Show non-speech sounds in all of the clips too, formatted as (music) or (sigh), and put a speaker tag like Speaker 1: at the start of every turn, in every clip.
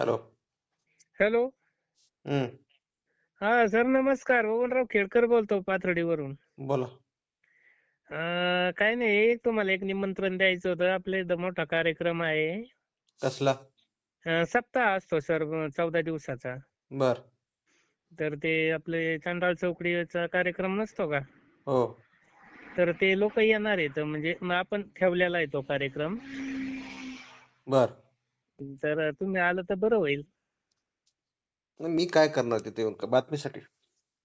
Speaker 1: Hello.
Speaker 2: Hello.
Speaker 1: हम्म.
Speaker 2: हा sir नमस्कार. बबनराव खेडकर बोलतो पाथर्डीवरून.
Speaker 1: बोला.
Speaker 2: अं, काय नाही तुम्हाला एक निमंत्रण द्यायचं होतं. आपल्या इथं मोठा कार्यक्रम आहे.
Speaker 1: कसला?
Speaker 2: अं, सप्ताह असतो सर चौदा दिवसाचा.
Speaker 1: बर.
Speaker 2: तर ते आपले चांडाळ चौकडीचा कार्यक्रम नसतो का?
Speaker 1: हो.
Speaker 2: तर ते लोक येणार आहेत. म्हणजे मग आपण ठेवलेला आहे तो कार्यक्रम.
Speaker 1: बर.
Speaker 2: तर तुम्ही आलं तर बरं होईल.
Speaker 1: मग मी काय करणार तिथे येऊन? बातमीसाठी?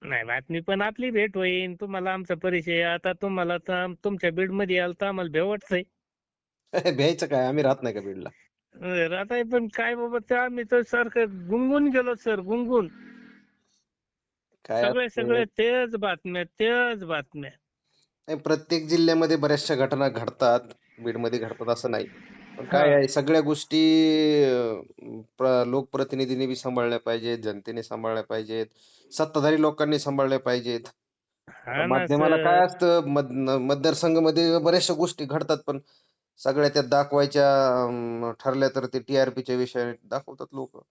Speaker 2: नाही बातमी पण आपली भेट होईल तुम्हाला आमचा परिचय आता तुम्हाला तर तुमच्या बीडमध्ये याल तर आम्हाला भेव वाटतंय. (laughs)
Speaker 1: भ्यायचं काय? आम्ही राहत नाही का बीडला?
Speaker 2: अरे आता हे पण काय बाबा ते आम्ही तर सारखं गुंगून गेलो सर गुंगून.
Speaker 1: काय
Speaker 2: सगळे सगळे तेच बातम्या तेच बातम्या.
Speaker 1: नाही, प्रत्येक जिल्ह्यामध्ये बऱ्याचशा घटना घडतात. बीडमध्ये घडतात असं नाही. पण काय
Speaker 2: हा.
Speaker 1: आहे सगळ्या गोष्टी अं, प्र- लोकप्रतिनिधींनी बी सांभाळल्या पाहिजेत जनतेने सांभाळल्या पाहिजेत सत्ताधारी लोकांनी सांभाळल्या पाहिजेत.
Speaker 2: हा ना
Speaker 1: माध्यमाला काय
Speaker 2: सर
Speaker 1: असतं मत मतदारसंघामध्ये बऱ्याचशा गोष्टी घडतात पण सगळ्या त्या दाखवायच्या अं, ठरल्या तर ते टीआरपीच्या विषयाने दाखवतात लोक.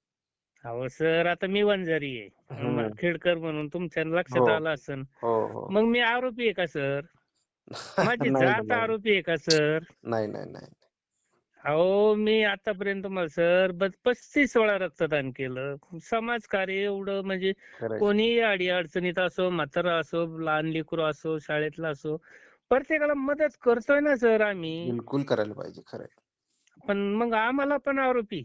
Speaker 2: अहो सर आता मी वंजारी आहे.
Speaker 1: हम्म.
Speaker 2: खेडकर म्हणून तुमच्या लक्षात
Speaker 1: हो.
Speaker 2: आलं असन.
Speaker 1: हो हो.
Speaker 2: मग मी आरोपी आहे का सर? (laughs) माझी
Speaker 1: नाही
Speaker 2: जात
Speaker 1: नाही.
Speaker 2: आरोपी आहे का सर?
Speaker 1: नाही नाही नाही.
Speaker 2: अहो मी आतापर्यंत तुम्हाला सर बस पस्तीस वेळा रक्तदान केलं. समाजकार्य एवढं म्हणजे कोणीही अडी अडचणीत असो म्हातारा असो लहान लेकरू असो शाळेतला असो प्रत्येकाला मदत करतोय ना सर आम्ही.
Speaker 1: बिलकुल करायला पाहिजे खरंय.
Speaker 2: पण मग आम्हाला पण आरोपी.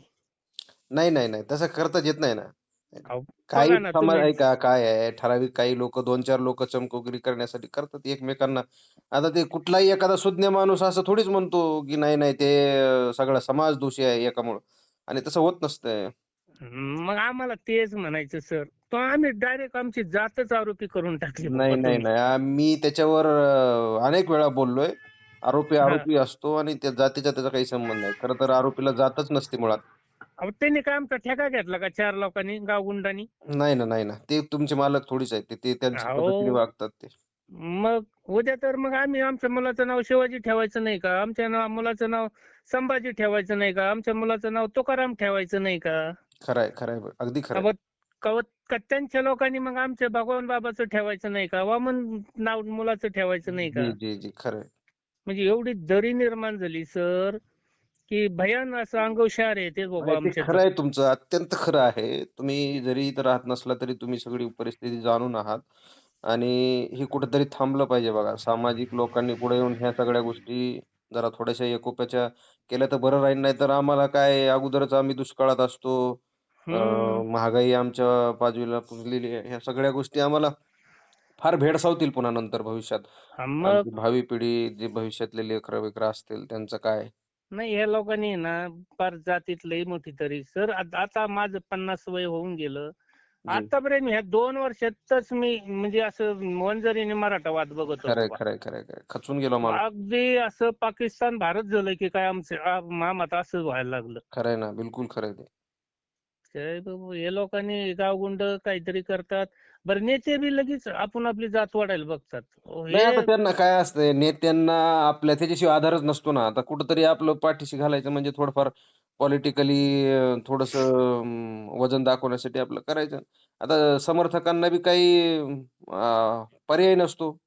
Speaker 1: नाही नाही नाही. तसं करताच येत नाही ना.
Speaker 2: अहो,
Speaker 1: काही
Speaker 2: बघा ना
Speaker 1: समाज
Speaker 2: तुम्ही-
Speaker 1: आहे का काय आहे? ठराविक काही लोक दोन चार लोक चमकोगिरी करण्यासाठी करतात एकमेकांना. आता ते कुठलाही एखादा सुज्ञ माणूस असं थोडीच म्हणतो की नाही नाही ते अं, सगळा समाज दोषी आहे एकामुळं. आणि तसं होत नसतंय.
Speaker 2: मग आम्हाला तेच म्हणायचं सर. तो आम्ही डायरेक्ट आमची जातच आरोपी करून टाकली बाबा
Speaker 1: नाही नाही
Speaker 2: तुम्ही.
Speaker 1: नाही. आ- मी त्याच्यावर अं, अनेक वेळा बोललोय. आरोपी
Speaker 2: हा.
Speaker 1: आरोपी असतो आणि त्या जातीचा त्याचा काही संबंध नाही. खरं तर आरोपीला जातच नसते मुळात.
Speaker 2: अहो त्यांनी काय आमचा ठेका घेतला का चार लोकांनी गावगुंडांनी
Speaker 1: नाही ना नाही ना. ते तुमचे मालक थोडीच आहेत ते- ते त्यांच्या
Speaker 2: अहो.
Speaker 1: पद्धतीने वागतात ते.
Speaker 2: मग उद्या तर मग आम्ही आमच्या मुलाचं नाव शिवाजी ठेवायचं नाही का? आमच्या नाव मुलाचं नाव संभाजी ठेवायचं नाही का? आमच्या मुलाचं नाव तुकाराम ठेवायचं नाही का?
Speaker 1: खरंय खरंय अगदी खरंय
Speaker 2: कत्त्यांच्या लोकांनी मग आमच्या भगवान बाबाचं ठेवायचं नाही का? वामन नाव मुलाचं ठेवायचं नाही का?
Speaker 1: जी जी. जी खरंय
Speaker 2: म्हणजे एवढी दरी निर्माण झाली सर. की भयान असं अंगोशार आहे ते बाबा
Speaker 1: नाही, ते
Speaker 2: आमच्या
Speaker 1: खरं आहे तुमचं अत्यंत खरं आहे. तुम्ही जरी इथं राहत नसला तरी तुम्ही सगळी परिस्थिती जाणून आहात. आणि हे कुठेतरी थांबलं पाहिजे बघा. सामाजिक लोकांनी पुढे येऊन ह्या सगळ्या गोष्टी जरा थोड्याशा एकोप्याच्या केल्या तर बरं राहील. नाही तर आम्हाला काय अगोदरच आम्ही दुष्काळात असतो.
Speaker 2: हम्म.
Speaker 1: अं, महागाई आमच्या बाजूला पुजलेली आहे. ह्या सगळ्या गोष्टी आम्हाला फार भेडसावतील पुन्हा नंतर भविष्यात.
Speaker 2: हा, मग
Speaker 1: आमची भावी पिढी जे भविष्यातले लेकरं वेकरं असतील त्यांचं काय?
Speaker 2: नाही ह्या लोकांनी ना फार जातीत लई मोठी तरी. सर आता माझं पन्नास वय होऊन गेलं. आतापर्यंत ह्या दोन वर्षातच मी म्हणजे असं वंजरीने मराठावाद बघत
Speaker 1: खचून गेलो
Speaker 2: अगदी असं पाकिस्तान भारत झालं की काय आमचं मामात असं व्हायला लागलं.
Speaker 1: खरंय ना बिलकुल खरंय
Speaker 2: काय बाबा, हे लोकांनी गावगुंड काहीतरी करतात. बरं नेते बी लगेच आपण आपली जात वाढायला बघतात. अहो,
Speaker 1: नाही आता त्यांना काय असतंय नेत्यांना आपल्या त्याच्याशिवाय आधारच नसतो ना. आता कुठंतरी आपलं पाठीशी घालायचं म्हणजे थोडंफार पॉलिटिकली थोडस वजन दाखवण्यासाठी आपलं करायचं. आता समर्थकांना बी काही अं, पर्याय नसतो.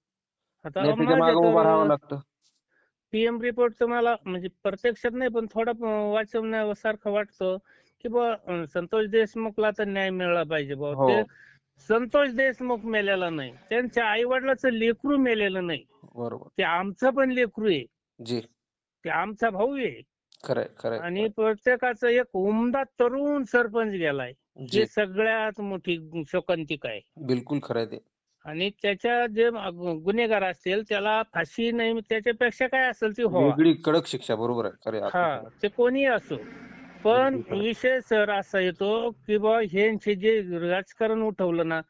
Speaker 2: आता
Speaker 1: नेत्याच्या मागे उभं राहावं लागतं.
Speaker 2: पीएम रिपोर्ट तुम्हाला म्हणजे प्रत्यक्षात नाही पण थोडा वाचवण्यासारखं वाटतं. की बुवा संतोष देशमुखला तर न्याय मिळाला पाहिजे बुवा.
Speaker 1: हो.
Speaker 2: ते संतोष देशमुख मेलेला नाही. त्यांच्या आई वडिलाचं लेकरू मेलेलं नाही.
Speaker 1: बरोबर.
Speaker 2: ते आमचं पण लेकरू आहे.
Speaker 1: जी.
Speaker 2: ते आमचा भाऊ आहे.
Speaker 1: खरंय खरंय
Speaker 2: आणि प्रत्येकाचं एक उमदा तरुण सरपंच गेलाय.
Speaker 1: जी.
Speaker 2: सगळ्यात मोठी शोकांतिका आहे.
Speaker 1: बिलकुल खरंय ते.
Speaker 2: आणि त्याच्या जे गुन्हेगार असतील त्याला फाशी नाही त्याच्यापेक्षा काय असेल ती हो.
Speaker 1: वेगळी कडक शिक्षा बरोबर आहे.
Speaker 2: हा ते कोणी असो. पण. विषय सर असा येतो की बा ह्यांचे जे राजकारण उठवलं ना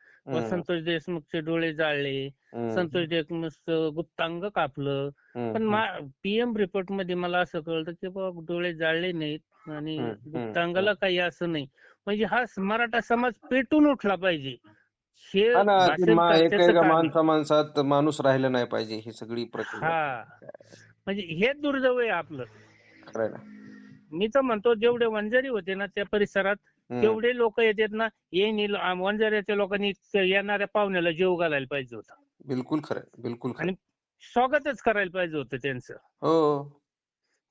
Speaker 2: संतोष देशमुखचे डोळे जाळले संतोष देशमुखचं गुप्तांग कापलं. पण पीएम रिपोर्टमध्ये मला असं कळतं की बाबा डोळे जाळले नाहीत आणि गुप्तांगाला काही असं नाही. म्हणजे हा मराठा समाज पेटून उठला पाहिजे.
Speaker 1: माणसा माणसात माणूस राहिला नाही पाहिजे ही सगळी प्रक्रिया.
Speaker 2: हा. म्हणजे हे दुर्दैव आहे आपलं. मी तर म्हणतो जेवढे वंजारी होते ना त्या परिसरात. तेवढे लोक येतात ना येईन वंजाऱ्याच्या लोकांनी येणाऱ्या पाहुण्याला जेव घालायला पाहिजे होता.
Speaker 1: बिलकुल खरंय बिलकुल खरं
Speaker 2: आणि स्वागतच करायला पाहिजे होतं त्यांचं.
Speaker 1: हो.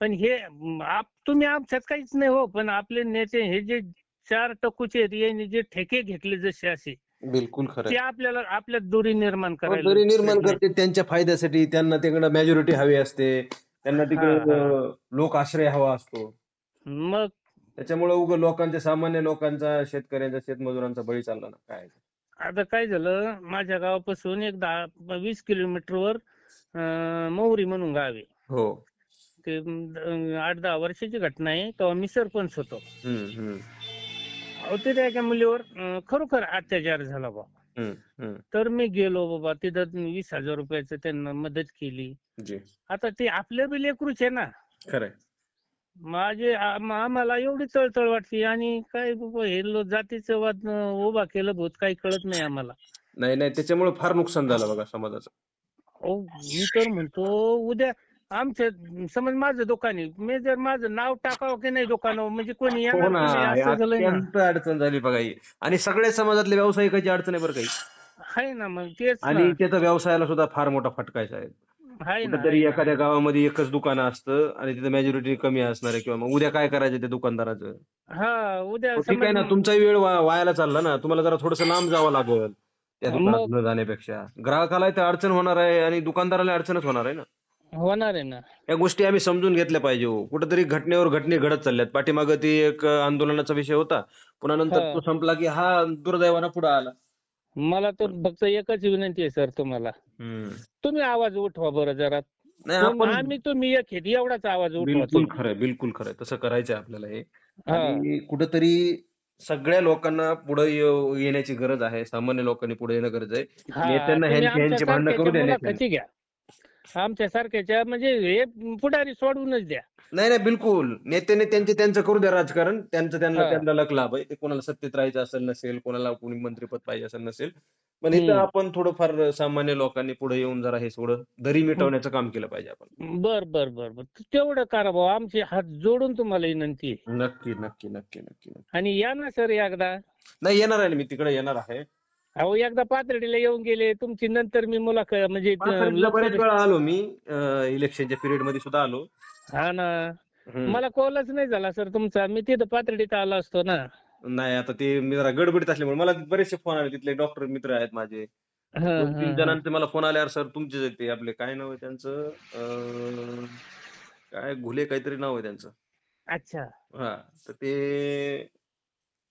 Speaker 2: पण हे आप तुम्ही आमच्यात काहीच नाही हो पण आपले नेते हे जे चार टक्कूचे आहेत यांनी जे ठेके घेतले जसे असे
Speaker 1: बिलकुल खरंय
Speaker 2: ते आपल्याला आपल्यात दुरी निर्माण
Speaker 1: हो,
Speaker 2: करायला
Speaker 1: दरी निर्माण करते त्यांच्या फायद्यासाठी त्यांना तिकडे मेजॉरिटी हवी असते त्यांना तिकडे लोक आश्रय हवा असतो.
Speaker 2: मग
Speaker 1: त्याच्यामुळे उग लोकांच्या सामान्य लोकांचा शेतकऱ्यांचा शेतमजुरांचा बळी चालला ना. काय?
Speaker 2: आता काय झालं? माझ्या गावापासून एक दहा वीस किलोमीटरवर मौरी म्हणून गाव आहे.
Speaker 1: हो.
Speaker 2: ते आठ दहा वर्षाची घटना आहे. तेव्हा मी सरपंच होतो. अहो तिथे एका मुलीवर खरोखर अत्याचार झाला बा.
Speaker 1: हम्म हम्म.
Speaker 2: तर मी गेलो बाबा तिथं वीस हजार रुपयाचं त्यांना मदत केली. आता ते आपल्या बी लेकरूच आहे ना.
Speaker 1: खरंय
Speaker 2: माझे आम- आम्हाला एवढी तळतळ वाटते आणि काय बाबा हे लो- जातीचं वाद अं, उभा केलं भूत काही कळत नाही आम्हाला.
Speaker 1: नाही नाही त्याच्यामुळे फार नुकसान झालं बघा समाजाचं.
Speaker 2: अहो मी तर म्हणतो उद्या आमचं समज माझं दुकान आहे मी जर माझं नाव टाकावं की नाही दुकानावर म्हणजे कोणी
Speaker 1: हो
Speaker 2: येणार
Speaker 1: ना
Speaker 2: की नाही असं झालंय ना.
Speaker 1: अत्यंत अडचण झाली बघा ही. आणि सगळ्या समाजातल्या व्यावसायिकाची अडचण आहे बरं काही
Speaker 2: आहे ना मग तेच ना.
Speaker 1: आणि त्याचा व्यवसायाला सुद्धा फार मोठा फटका आहे साहेब.
Speaker 2: आहे ना
Speaker 1: कुठेतरी एखाद्या गावामध्ये एकच दुकान असतं आणि तिथे मेजॉरिटी कमी असणार आहे किंवा मग उद्या काय करायचं त्या दुकानदाराचं?
Speaker 2: हा उद्या
Speaker 1: हो, ठीक आहे ना तुमचाही वेळ वा- वायाला चालला ना तुम्हाला जरा थोडस लांब जावं लागेल त्या
Speaker 2: मग-
Speaker 1: दुकानात जाण्यापेक्षा. ग्राहकाला तर अडचण होणार आहे आणि दुकानदाराला अडचणच होणार आहे ना.
Speaker 2: होणार आहे ना.
Speaker 1: या गोष्टी आम्ही समजून घेतल्या पाहिजे हो. कुठेतरी घटनेवर घटने घडत चालल्यात. पाठीमागं ती एक आंदोलनाचा विषय होता. पुन्हा नंतर
Speaker 2: हा.
Speaker 1: तो संपला की हा दुर्दैवानं पुढे आला.
Speaker 2: मला तर फक्त एकच विनंती आहे सर तुम्हाला. तुम्ही आवाज उठवा बरं जरा.
Speaker 1: नाही आपण
Speaker 2: आम्ही तुम्ही एक आहेत एवढाच आवाज उठवा
Speaker 1: बिलकुल
Speaker 2: तुम्ही.
Speaker 1: खरंय बिलकुल खरंय तसं करायचंय आपल्याला हे.
Speaker 2: हा.
Speaker 1: आणि कुठेतरी सगळ्या लोकांना पुढे येण्याची गरज आहे. सामान्य लोकांनी पुढे येणं गरज आहे.
Speaker 2: हा,
Speaker 1: नेत्यांना
Speaker 2: तुम्ही
Speaker 1: ह्यांची- करू द्या
Speaker 2: सारख्याच्या
Speaker 1: नेत्यांना.
Speaker 2: मुलाखती घ्या. आमच्या सारख्याच्या म्हणजे हे पुढारी सोडवूनच द्या.
Speaker 1: नाही नाही बिलकुल. नेत्याने त्यांचे त्यांचं करू द्या राजकारण. त्यांचं त्यांना
Speaker 2: हा.
Speaker 1: त्यांना लक लाभ आहे. ते कोणाला सत्तेत राहायचं असेल नसेल कोणाला कोणी मंत्रीपद पाहिजे असेल नसेल पण इथं
Speaker 2: हम्म.
Speaker 1: आपण थोडंफार सामान्य लोकांनी पुढे येऊन जरा हे थोडं दरी मिटवण्याचं काम केलं पाहिजे आपण.
Speaker 2: बर बर बर बर. तेवढं करा भाऊ. आमचे हात जोडून तुम्हाला विनंती आहे.
Speaker 1: नक्की नक्की नक्की नक्की नक्की.
Speaker 2: आणि या ना सर एकदा.
Speaker 1: नाही येणार आहे ना मी तिकडे येणार आहे.
Speaker 2: अहो एकदा पाथर्डीला येऊन गेले. तुमची नंतर मी मुलाखत म्हणजे
Speaker 1: पाथर्डीला बऱ्याच वेळा आलो मी. इलेक्शनच्या पिरियडमध्ये सुद्धा आलो.
Speaker 2: हा ना.
Speaker 1: हम्म.
Speaker 2: मला कॉलच नाही झाला सर तुमचा. मी तिथं पाथर्डीत आलो असतो ना.
Speaker 1: नाही आता ते मी जरा गडबडीत असल्यामुळे मला बरेचसे फोन आले तिथले डॉक्टर मित्र आहेत माझे.
Speaker 2: हा,
Speaker 1: दोन तीन
Speaker 2: हा.
Speaker 1: जणांचे मला फोन आल्यावर सर तुमचेच आहेत ते आपले काय नाव आहे त्यांचं? अं, काय घुले काहीतरी नाव आहे त्यांचं.
Speaker 2: अच्छा.
Speaker 1: हा तर ते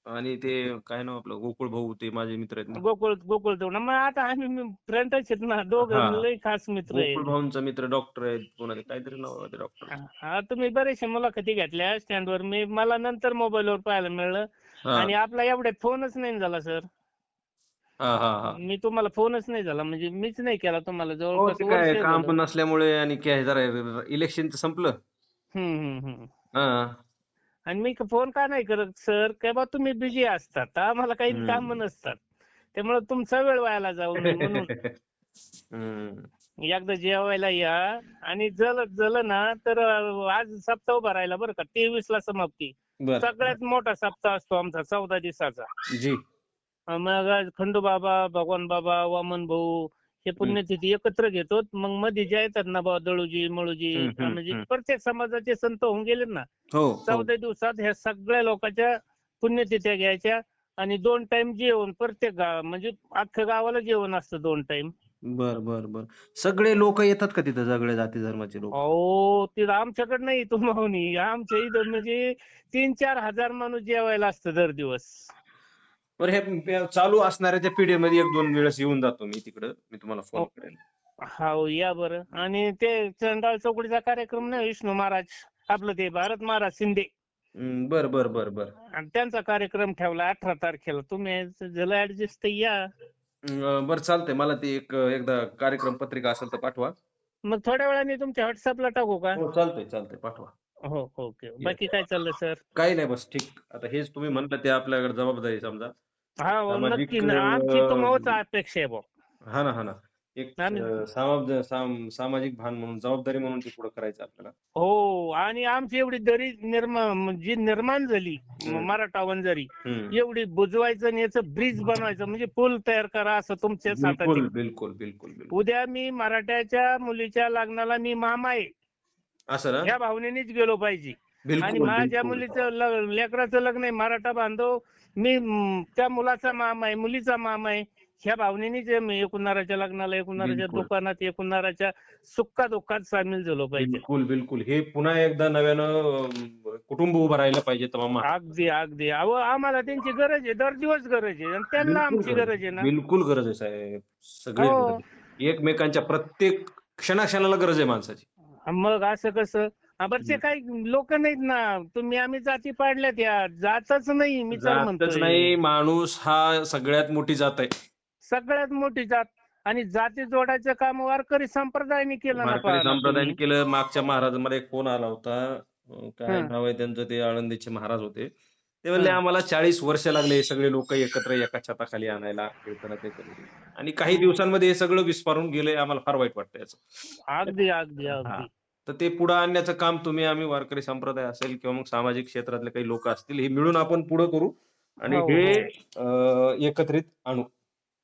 Speaker 1: आणि ते काय नाव आपलं गोकुळ भाऊ ते माझे मित्र आहेत ना.
Speaker 2: गोकुळ गोकुळ ना. मग आता आम्ही फ्रेंडच आहेत ना
Speaker 1: हा.
Speaker 2: दोघं लय खास मित्र
Speaker 1: गोकुळ
Speaker 2: आहे
Speaker 1: भाऊंचा मित्र डॉक्टर आहेत कोणाचे काहीतरी नाव आहे डॉक्टर
Speaker 2: हा तुम्ही बरेचशे मुलाखती घेतल्या स्टँडवर मी मला नंतर मोबाईलवर पाहायला मिळालं. आणि आपला एवढ्यात फोनच नाही झाला सर.
Speaker 1: हा हा हा.
Speaker 2: मी तुम्हाला फोनच नाही झाला म्हणजे मीच नाही केला तुम्हाला
Speaker 1: हो
Speaker 2: जवळपास
Speaker 1: काम. पण नसल्यामुळे आणि काय जरा इलेक्शनचं संपलं.
Speaker 2: हम्म, हम्म, हम्म. आणि मी फोन का नाही करत सर? काय बा तुम्ही बिझी असतात आम्हाला काही. काम नसतात. त्यामुळे तुमचा वेळ व्हायला जाऊ म्हणून. (laughs) एकदा जेवायला या. आणि जल जल ना तर आज सप्ताह उभा राहिला बरं का. तेवीस ला समाप्ती.
Speaker 1: बर.
Speaker 2: सगळ्यात मोठा सप्ताह असतो आमचा चौदा दिवसाचा.
Speaker 1: जी.
Speaker 2: अं, मग आज खंडोबाबा भगवान बाबा वामन भाऊ हे पुण्यतिथी एकत्र घेतो. मग मध्ये जे येतात ना बा दळूजी मळूजी
Speaker 1: हम्म, हम्म,
Speaker 2: म्हणजे
Speaker 1: हम्म.
Speaker 2: प्रत्येक समाजाचे संत होऊन गेले ना.
Speaker 1: हो हो.
Speaker 2: चौदा दिवसात ह्या सगळ्या लोकांच्या पुण्यतिथ्या घ्यायच्या आणि दोन टाइम जेवण प्रत्येक गाव म्हणजे अख्ख्या गावाला जेवण असतं दोन टाइम
Speaker 1: बर बर बर. सगळे लोक येतात का तिथं? सगळे जाती धर्माचे लोक?
Speaker 2: अहो तिथं आमच्याकडे नाही तुम्ही आमच्या इथं म्हणजे तीन चार हजार माणूस जेवायला असतं दर दिवस.
Speaker 1: बरं हे हे चालू असणाऱ्या त्या पिढी मध्ये एक दोन वेळेस येऊन जातो मी तिकडं. मी तुम्हाला फोन
Speaker 2: हो.
Speaker 1: करेन.
Speaker 2: हो या बरं. आणि ते चंडाळ चौकडीचा कार्यक्रम नाही विष्णू महाराज? आपलं ते भारत महाराज शिंदे.
Speaker 1: हम्म, बर बर बर बर.
Speaker 2: आणि त्यांचा कार्यक्रम ठेवला अठरा तारखेला. तुम्ही झालं ऍडजस्ट या.
Speaker 1: अं, बरं चालतंय. मला ती एक एकदा कार्यक्रम पत्रिका असेल तर पाठवा.
Speaker 2: मग थोड्या वेळाने तुमच्या व्हॉट्सअपला टाकू का?
Speaker 1: हो चालतंय चालतंय. पाठवा.
Speaker 2: हो ओके. बाकी काय चाललं सर?
Speaker 1: काही नाही बस ठीक. आता हेच तुम्ही म्हणलं ते आपल्याकडे जबाबदारी समजा.
Speaker 2: हा हो,
Speaker 1: सामाजिक,
Speaker 2: नक्की ना. आमची
Speaker 1: अं,
Speaker 2: अपेक्षा आहे भाऊ.
Speaker 1: हा ना हा ना. एक
Speaker 2: आम्ही-
Speaker 1: अं, सामाज साम- सामाजिक भान म्हणून जबाबदारी म्हणून ते पुढे करायचं आपल्याला
Speaker 2: हो आणि आमची एवढी दरी निर्माण जी निर्माण झाली
Speaker 1: हम्म.
Speaker 2: मराठा वंजारी
Speaker 1: हम्म.
Speaker 2: एवढी बुजवायचं आणि याचं ब्रिज बनवायचं म्हणजे पूल तयार करा असं तुमच्या
Speaker 1: बिलकुल. बिलकुल बिलकुल बिलकुल
Speaker 2: उद्या मी मराठ्याच्या मुलीच्या लग्नाला मी मामा आहे
Speaker 1: असं ना
Speaker 2: ह्या भावनेनेच गेलो पाहिजे आणि माझ्या
Speaker 1: बिलकुल.
Speaker 2: मुलीचं ल- लेकराचं लग्न आहे मराठा बांधव मी त्या मुलाचा मामा आहे मुलीचा मामा आहे. ह्या भावनेनेच मी एकूणाराच्या लग्नाला एकूणाराच्या. दुकानात एकूणाराच्या सुखा दुःखात सामील झालो पाहिजे.
Speaker 1: बिलकुल बिलकुल. हे पुन्हा एकदा नव्यानं कुटुंब उभं राहिलं पाहिजे
Speaker 2: अगदी अगदी. अहो आम्हाला त्यांची गरज आहे. दर दिवस गरज आहे. आणि त्यांना आमची गरज आहे ना.
Speaker 1: बिलकुल गरज आहे साहेब. सगळी
Speaker 2: हो.
Speaker 1: एकमेकांच्या प्रत्येक क्षणाक्षणाला गरज आहे माणसाची.
Speaker 2: मग असं कसं? बरं ते काही लोक नाहीत ना. तुम्ही आम्ही जाती पाडल्यात या. जातच नाही मी तर
Speaker 1: जातच
Speaker 2: म्हणतोय.
Speaker 1: नाही. माणूस हा सगळ्यात मोठी जात आहे.
Speaker 2: सगळ्यात मोठी जात. आणि जाती जोडायचं काम वारकरी संप्रदायाने केलं ना
Speaker 1: वारकरी संप्रदायाने. केलं. मागच्या महाराजांमध्ये एक फोन आला होता. अं, काय
Speaker 2: हं.
Speaker 1: नाव आहे त्यांचं? ते आळंदीचे महाराज होते. ते म्हणले
Speaker 2: हं.
Speaker 1: आम्हाला चाळीस वर्ष लागले हे सगळे लोक एकत्र एका छताखाली आणायला हे करून. आणि काही दिवसांमध्ये हे सगळं विस्पारून गेलंय. आम्हाला फार वाईट वाटतं याचं.
Speaker 2: अगदी अगदी अगदी.
Speaker 1: तर ते पुढे आणण्याचं काम तुम्ही आम्ही वारकरी संप्रदाय असेल किंवा मग सामाजिक क्षेत्रातले काही लोक असतील हे मिळून आपण पुढे करू आणि
Speaker 2: हो,
Speaker 1: हे अं, एकत्रित आणू.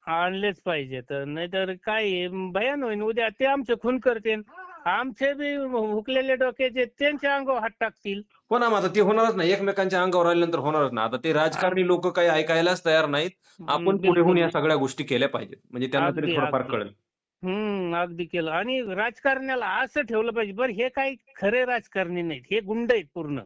Speaker 2: आणलेच पाहिजे तर. नाहीतर काय भयान होईन. उद्या ते आमचे खून करतील. आमचे बी हुकलेले डोक्याचे त्यांच्या अंगावर हात टाकतील.
Speaker 1: हो ना मग आता ते होणारच नाही. एकमेकांच्या अंगावर आल्यानंतर होणारच ना आता ते राजकारणी लोक काही ऐकायलाच तयार नाहीत. आपण. पुढे होऊन या सगळ्या गोष्टी केल्या पाहिजेत. म्हणजे त्यांना तरी थोडंफार. कळेल.
Speaker 2: हम्म अगदी केलं. आणि राजकारण्याला असं ठेवलं पाहिजे बरं हे काही खरे राजकारणी नाहीत हे गुंड आहेत पूर्ण.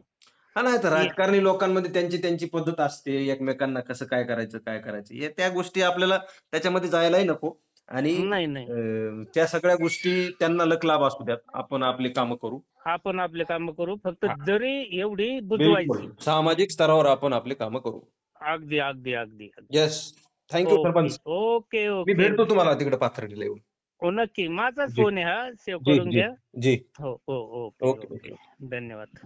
Speaker 1: हा नाही तर राजकारणी लोकांमध्ये त्यांची त्यांची पद्धत असते एकमेकांना कसं काय करायचं काय करायचं हे त्या गोष्टी आपल्याला त्याच्यामध्ये जायलाही नको. आणि
Speaker 2: नाही नाही.
Speaker 1: अं, त्या सगळ्या गोष्टी त्यांना लक लाभ असू द्यात आपण आपली कामं करू.
Speaker 2: आपण आपले काम करू फक्त
Speaker 1: हा.
Speaker 2: जरी एवढी बुजवायची.
Speaker 1: बिलकुल. सामाजिक स्तरावर आपण आपली कामं करू.
Speaker 2: अगदी अगदी अगदी.
Speaker 1: Yes thank you
Speaker 2: okay
Speaker 1: sarpanch.
Speaker 2: Okay
Speaker 1: me
Speaker 2: okay.
Speaker 1: भेटतो तुम्हाला तिकडे पाथर्डीला येऊन.
Speaker 2: हो नक्की. माझाच. फोन आहे हा. सेव्ह करून घ्या.
Speaker 1: जी.
Speaker 2: हो हो ओके
Speaker 1: ओके
Speaker 2: ओके.
Speaker 1: धन्यवाद.